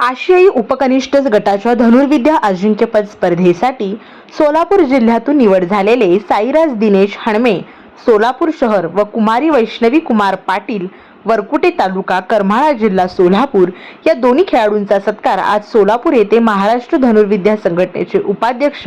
आशियाई उपकनिष्ठ गटाच्या धनुर्विद्या अजिंक्यपद स्पर्धेसाठी सोलापूर जिल्ह्यातून निवड झालेले साईराज दिनेश हणमे सोलापूर शहर व कुमारी वैष्णवी कुमार पाटील वरकुटे तालुका करमाळा जिल्हा सोलापूर या दोन्ही खेळाडूंचा सत्कार आज सोलापूर येथे महाराष्ट्र धनुर्विद्या संघटनेचे उपाध्यक्ष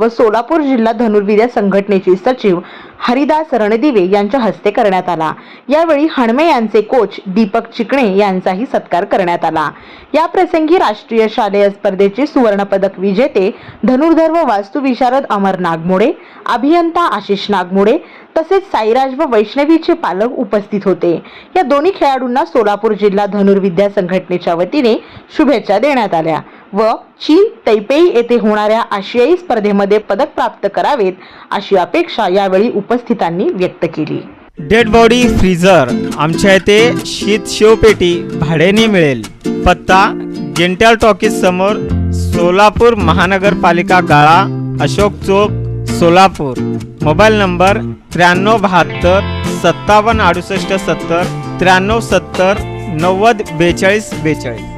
व सोलापूर जिल्हा धनुर्विद्या संघटनेचे सचिव हरिदास रणदिवे यांच्या हस्ते करण्यात आला. यावेळी हणमे यांचे कोच दीपक चिकणे यांचाही सत्कार करण्यात आला. या प्रसंगी राष्ट्रीय शालेय स्पर्धेचे सुवर्णपदक विजेते धनुर्धर व वास्तुविशारद अमर नागमोडे अभियंता आशिष नागमोडे तसेच साईराज व वैष्णवीचे पालक उपस्थित होते. या दोन्ही खेळाडूंना सोलापूर जिल्हा धनुर्विद्या संघटनेच्या वतीने शुभेच्छा देण्यात आल्या. व चीन तैपेई येथे होणाऱ्या आशियाई स्पर्धेमध्ये पदक प्राप्त करावेत अशी अपेक्षा यावेळी उपस्थितांनी व्यक्त केली. डेड बॉडी फ्रीझर आमच्या इथे शीत शिवपेटी भाड्याने मिळेल. पत्ता गेंट्याल टॉकीज समोर सोलापूर महानगरपालिका गाळा अशोक चौक सोलापूर. मोबाईल नंबर त्र्याण्णव बहात्तर सत्तावन्न अडुसष्ट सत्तर त्र्याण्णव सत्तर नव्वद बेचाळीस बेचाळीस.